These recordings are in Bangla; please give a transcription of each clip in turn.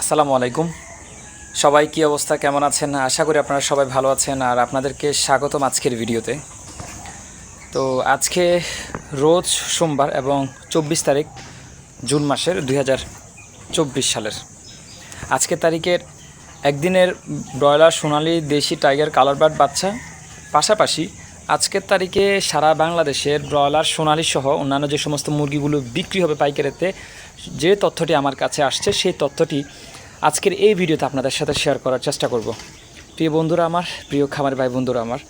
আসসালামু আলাইকুম। সবাই কি অবস্থা, কেমন আছেন? আশা করি আপনারা সবাই ভালো আছেন আর আপনাদেরকে স্বাগতম আজকের ভিডিওতে। তো আজকে রোজ সোমবার এবং চব্বিশ তারিখ জুন মাসের দুই সালের। আজকের তারিখের একদিনের ব্রয়লার সোনালি দেশি টাইগার কালার বার্ড বাচ্চা পাশাপাশি আজকের তারিখে সারা বাংলাদেশের ব্রয়লার, সোনালি সহ অন্যান্য যে সমস্ত মুরগিগুলো বিক্রি হবে পাইকারিতে, যে তথ্যটি আমার কাছে আসছে, সেই তথ্যটি আজকের এই ভিডিওতে আপনাদের সাথে শেয়ার করার চেষ্টা করব। প্রিয় বন্ধুরা আমার, প্রিয় খামার ভাই বন্ধুরা আমার,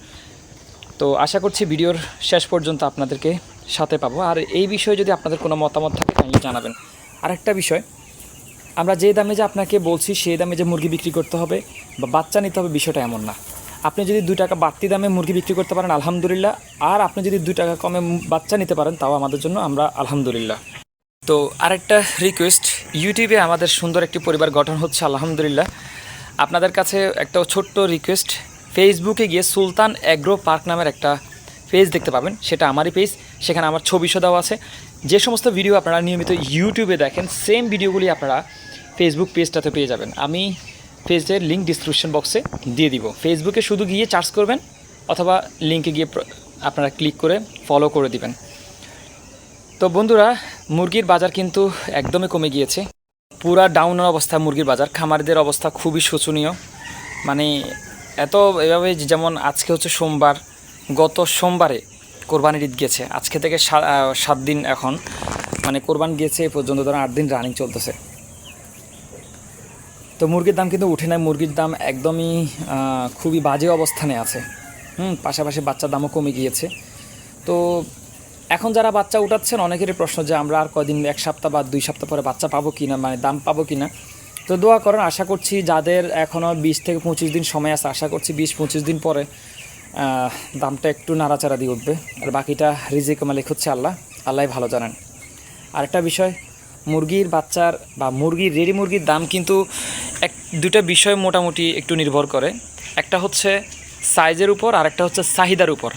তো আশা করছি ভিডিওর শেষ পর্যন্ত আপনাদেরকে সাথে পাবো। আর এই বিষয়ে যদি আপনাদের কোনো মতামত থাকে, তাহলে জানাবেন। আরেকটা বিষয়, আমরা যে দামে যে আপনাকে বলছি, সেই দামে যে মুরগি বিক্রি করতে হবে বা বাচ্চা নিতে হবে, বিষয়টা এমন না। আপনি যদি দুই টাকা বাড়তি দামে মুরগি বিক্রি করতে পারেন, আলহামদুলিল্লাহ। আর আপনি যদি দুই টাকা কমে বাচ্চা নিতে পারেন, তাও আমাদের জন্য আমরা আলহামদুলিল্লাহ। তো আরেকটা রিকোয়েস্ট ইউটিউবে আমাদের সুন্দর একটি পরিবার গঠন হচ্ছে, আলহামদুলিল্লাহ। আপনাদের কাছে একটা ছোট্ট রিকোয়েস্ট ফেসবুকে গিয়ে সুলতান অ্যাগ্রো পার্ক নামের একটা পেজ দেখতে পাবেন, সেটা আমারই পেজ সেখানে আমার ছবিশো দেওয়া আছে। যে সমস্ত ভিডিও আপনারা নিয়মিত ইউটিউবে দেখেন সেম ভিডিওগুলি আপনারা ফেসবুক পেজটাতে পেয়ে যাবেন। আমি পেজের লিঙ্ক ডিসক্রিপশন বক্সে দিয়ে দিব। ফেসবুকে শুধু গিয়ে চার্জ করবেন অথবা লিঙ্কে গিয়ে আপনারা ক্লিক করে ফলো করে দিবেন। তো বন্ধুরা, মুরগির বাজার কিন্তু একদমই কমে গিয়েছে। পুরা ডাউন অবস্থা মুরগির বাজার। খামারিদের অবস্থা খুবই শোচনীয়। মানে এত এভাবে যেমন আজকে হচ্ছে সোমবার, গত সোমবারে কোরবানির ঈদ গেছে। আজকে থেকে সাত দিন এখন। মানে কোরবান গিয়েছে এ পর্যন্ত ধরো আট দিন রানিং চলতেছে। তো মুরগির দাম কিন্তু উঠে নাই। মুরগির দাম একদমই খুবই বাজে অবস্থানে আছে। হুম, পাশাপাশি বাচ্চার দামও কমে গিয়েছে। তো এখন যারা বাচ্চা উঠাচ্ছেন, অনেকেরই প্রশ্ন যে আমরা আর কদিন এক সপ্তাহ বা দুই সপ্তাহ পরে বাচ্চা পাবো কি না মানে দাম পাবো কি না তো দোয়া করেন, আশা করছি যাদের এখনও বিশ থেকে পঁচিশ দিন সময় আছে, আশা করছি বিশ পঁচিশ দিন পরে দামটা একটু নাড়াচাড়া দিয়ে উঠবে। আর বাকিটা রিজিক মালিক হচ্ছে আল্লাহ। আল্লাহ ভালো জানেন। আরেকটা বিষয়, মুরগির বাচ্চার বা মুরগির, রেডি মুরগির দাম কিন্তু দুটো বিষয় মোটামুটি একটু নির্ভর করে। একটা হচ্ছে সাইজের উপর আর একটা হচ্ছে চাহিদার উপর।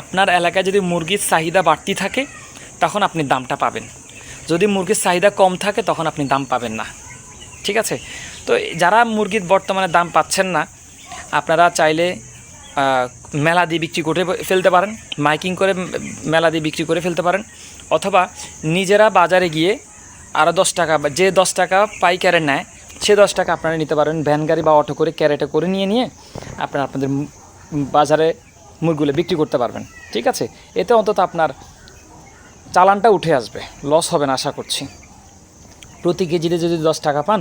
আপনার এলাকায় যদি মুরগির চাহিদা বাড়তি থাকে, তখন আপনি দামটা পাবেন। যদি মুরগির চাহিদা কম থাকে, তখন আপনি দাম পাবেন না। ঠিক আছে? তো যারা মুরগির বর্তমানে দাম পাচ্ছেন না, আপনারা চাইলে মেলা দিয়ে বিক্রি করে ফেলতে পারেন, মাইকিং করে মেলা দিয়ে বিক্রি করে ফেলতে পারেন, অথবা নিজেরা বাজারে গিয়ে আরও দশ টাকা যে দশ টাকা পাইকারে নেয় সে দশ টাকা আপনারা নিতে পারেন। ভ্যান, গাড়ি বা অটো করে ক্যারেটে করে নিয়ে নিয়ে আপনারা আপনাদের বাজারে মুরগুলো বিক্রি করতে পারবেন। ঠিক আছে? এতে অন্তত আপনার চালানটা উঠে আসবে। লস হবে না, আশা করছি। প্রতি কেজিতে যদি দশ টাকা পান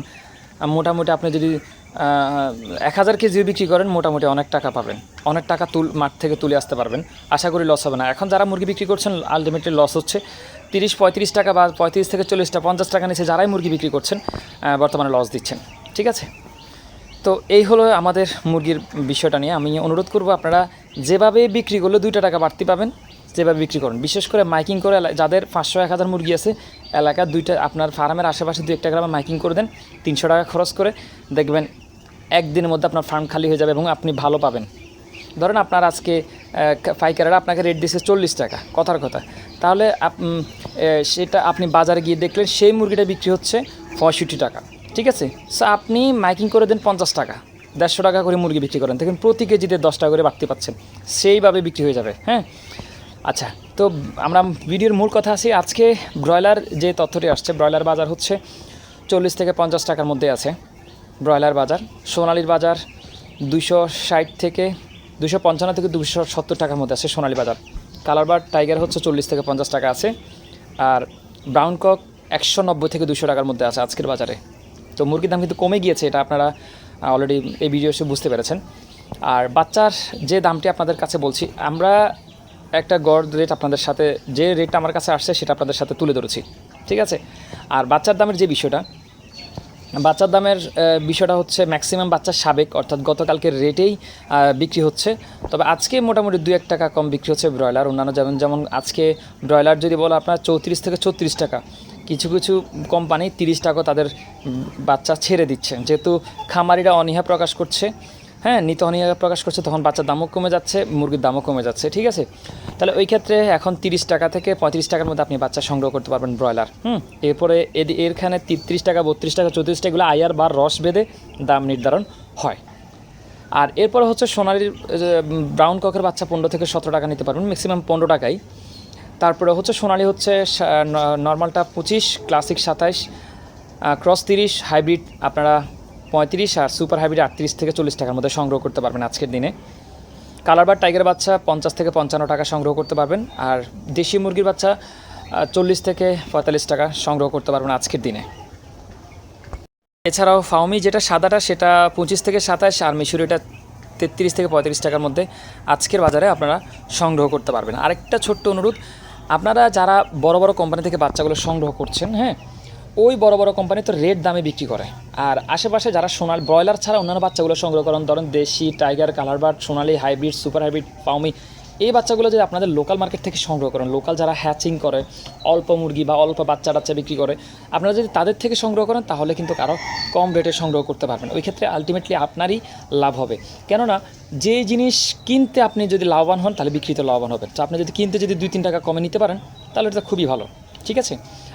মোটামুটি আপনি যদি এক হাজার কেজিও বিক্রি করেন, মোটামুটি অনেক টাকা পাবেন। অনেক টাকা তুল মাঠ থেকে তুলে আসতে পারবেন। আশা করি লস হবে না। এখন যারা মুরগি বিক্রি করছেন আলটিমেটলি লস হচ্ছে। তিরিশ, পঁয়ত্রিশ টাকা বা পঁয়ত্রিশ থেকে চল্লিশটা পঞ্চাশ টাকা নিচে যারাই মুরগি বিক্রি করছেন বর্তমানে লস দিচ্ছেন। ঠিক আছে? তো এই হলো আমাদের মুরগির বিষয়টা নিয়ে। আমি অনুরোধ করব আপনারা যেভাবে বিক্রি করলে দুইটা টাকা বাড়তি পাবেন, যেভাবে বিক্রি করুন। বিশেষ করে মাইকিং করে যাদের পাঁচশো, এক হাজার মুরগি আছে, এলাকার দুইটা আপনার ফার্মের আশেপাশে দু একটা গ্রামে মাইকিং করে দেন, তিনশো টাকা খরচ করে। দেখবেন একদিনের মধ্যে আপনার ফার্ম খালি হয়ে যাবে এবং আপনি ভালো পাবেন। ধরেন আপনার আজকে পাইকারেরা আপনাকে রেট দিচ্ছে চল্লিশ টাকা, কথার কথা। তাহলে সেটা আপনি বাজারে গিয়ে দেখলেন, সেই মুরগিটা বিক্রি হচ্ছে পঁয়ষট্টি টাকা, ঠিক আছে? সো আপনি মাইকিং করে দেন পঞ্চাশ টাকা, দেড়শো টাকা করে মুরগি বিক্রি করেন। দেখেন প্রতি কেজিতে দশ টাকা করে বাড়তি পাচ্ছেন, সেইভাবে বিক্রি হয়ে যাবে হ্যাঁ? আচ্ছা তো আমরা ভিডিওর মূল কথা আছি, আজকে ব্রয়লার যে তথ্যটি আসছে, ব্রয়লার বাজার হচ্ছে চল্লিশ থেকে পঞ্চাশ টাকার মধ্যে আছে। ব্রয়লার বাজার, সোনালির বাজার দুশো ষাট থেকে দুশো পঞ্চান্ন থেকে দুশো সত্তর টাকার মধ্যে আছে সোনালি বাজার। কালার বার টাইগার হচ্ছে চল্লিশ থেকে পঞ্চাশ টাকা আছে আর ব্রাউন কক একশো নব্বই থেকে দুশো টাকার মধ্যে আছে আজকের বাজারে। তো মুরগির দাম কিন্তু কমে গিয়েছে, এটা আপনারা অলরেডি এই ভিডিও এসে বুঝতে পেরেছেন। আর বাচ্চার যে দামটি আপনাদের কাছে বলছি, আমরা একটা গড় রেট আপনাদের সাথে, যে রেটটা আমার কাছে আসছে সেটা আপনাদের সাথে তুলে ধরেছি, ঠিক আছে? আর বাচ্চার দামের যে বিষয়টা বাচ্চার দামের বিষয়টা হচ্ছে ম্যাক্সিমাম বাচ্চার সাবেক, অর্থাৎ গতকালকের রেটেই বিক্রি হচ্ছে। তবে আজকে মোটামুটি দু এক টাকা কম বিক্রি হচ্ছে ব্রয়লার, অন্যান্য যেমন যেমন আজকে ব্রয়লার যদি বলো আপনার চৌত্রিশ থেকে ছত্রিশ টাকা। কিছু কিছু কোম্পানি তিরিশ টাকা তাদের বাচ্চা ছেড়ে দিচ্ছে। যেহেতু খামারিরা অনীহা প্রকাশ করছে হ্যাঁ নিতহনীয় প্রকাশ করছে, তখন বাচ্চার দামও কমে যাচ্ছে, মুরগির দামও কমে যাচ্ছে, ঠিক আছে? তাহলে ওই ক্ষেত্রে এখন তিরিশ টাকা থেকে পঁয়ত্রিশ টাকার মধ্যে আপনি বাচ্চা সংগ্রহ করতে পারবেন ব্রয়লার, হুম? এরপরে এদি- এরখানে তিরিশ টাকা, বত্রিশ টাকা, চৌত্রিশ টাকা এগুলো আয়ার বা রস বেঁধে দাম নির্ধারণ হয়। আর এরপরে হচ্ছে সোনালির ব্রাউন ককের বাচ্চা পনেরো থেকে সতেরো টাকা নিতে পারবেন ম্যাক্সিমাম পনেরো টাকাই। তারপরে হচ্ছে সোনালি হচ্ছে নর্মালটা পঁচিশ ক্লাসিক সাতাইশ ক্রস তিরিশ হাইব্রিড আপনারা পঁয়ত্রিশ আর সুপার হাইব্রিড আটত্রিশ থেকে চল্লিশ টাকার মধ্যে সংগ্রহ করতে পারবেন আজকের দিনে। কালার বার টাইগার বাচ্চা পঞ্চাশ থেকে পঞ্চান্ন টাকা সংগ্রহ করতে পারবেন আর দেশি মুরগির বাচ্চা চল্লিশ থেকে পঁয়তাল্লিশ টাকা সংগ্রহ করতে পারবেন আজকের দিনে। এছাড়াও ফাউমি যেটা সাদাটা সেটা পঁচিশ থেকে সাতাশ আর মিশুরিটা তেত্রিশ থেকে পঁয়ত্রিশ টাকার মধ্যে আজকের বাজারে আপনারা সংগ্রহ করতে পারবেন। আরেকটা ছোট্ট অনুরোধ, আপনারা যারা বড় বড় কোম্পানি থেকে বাচ্চাগুলো সংগ্রহ করছেন হ্যাঁ ওই বড় বড় কোম্পানি তো রেট দামে বিক্রি করে। আর আশেপাশে যারা সোনাল ব্রয়লার ছাড়া অন্যান্য বাচ্চাগুলো সংগ্রহ করেন, ধরেন দেশি টাইগার কালার বার্ড সোনালি হাইব্রিড সুপার হাইব্রিড পাউমি এই বাচ্চাগুলো যদি আপনাদের লোকাল মার্কেট থেকে সংগ্রহ করেন লোকাল যারা হ্যাচিং করে, অল্প মুরগি বা অল্প বাচ্চা টাচ্চা বিক্রি করে, আপনারা যদি তাদের থেকে সংগ্রহ করেন, তাহলে কিন্তু কারও কম রেটে সংগ্রহ করতে পারবেন। ওই ক্ষেত্রে আলটিমেটলি আপনারই লাভ হবে। কেননা যে জিনিস কিনতে আপনি যদি লাভবান হন, তাহলে বিক্রিতে লাভবান হবেন। তো আপনি যদি কিনতে যদি দুই, তিন টাকা কমে নিতে পারেন, তাহলে এটা খুবই ভালো। ঠিক আছে?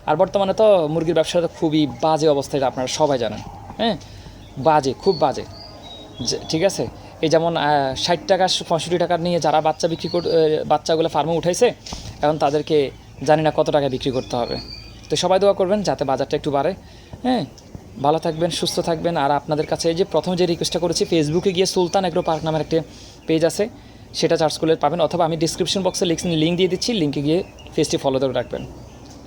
আর বর্তমানে তো মুরগির ব্যবসাটা খুবই বাজে অবস্থায় আপনারা সবাই জানেন। হ্যাঁ? বাজে, খুব বাজে। ঠিক আছে? এই যেমন ষাট টাকা, পঁয়ষট্টি টাকা নিয়ে যারা বাচ্চা বিক্রি কর বাচ্চাগুলো ফার্মে উঠাইছে, এখন তাদেরকে জানি না কত টাকা বিক্রি করতে হবে। তো সবাই দোয়া করবেন যাতে বাজারটা একটু বাড়ে। হ্যাঁ? ভালো থাকবেন, সুস্থ থাকবেন। আর আপনাদের কাছে যে প্রথম যে রিকোয়েস্টটা করেছি ফেসবুকে গিয়ে সুলতান এগ্রো পার্ক নামের একটা পেজ আছে, সেটা চার্জ করলে পাবেন। অথবা আমি ডিসক্রিপশন বক্সে লিঙ্ক দিয়ে দিচ্ছি লিঙ্কে গিয়ে পেজটি ফলো করে রাখবেন।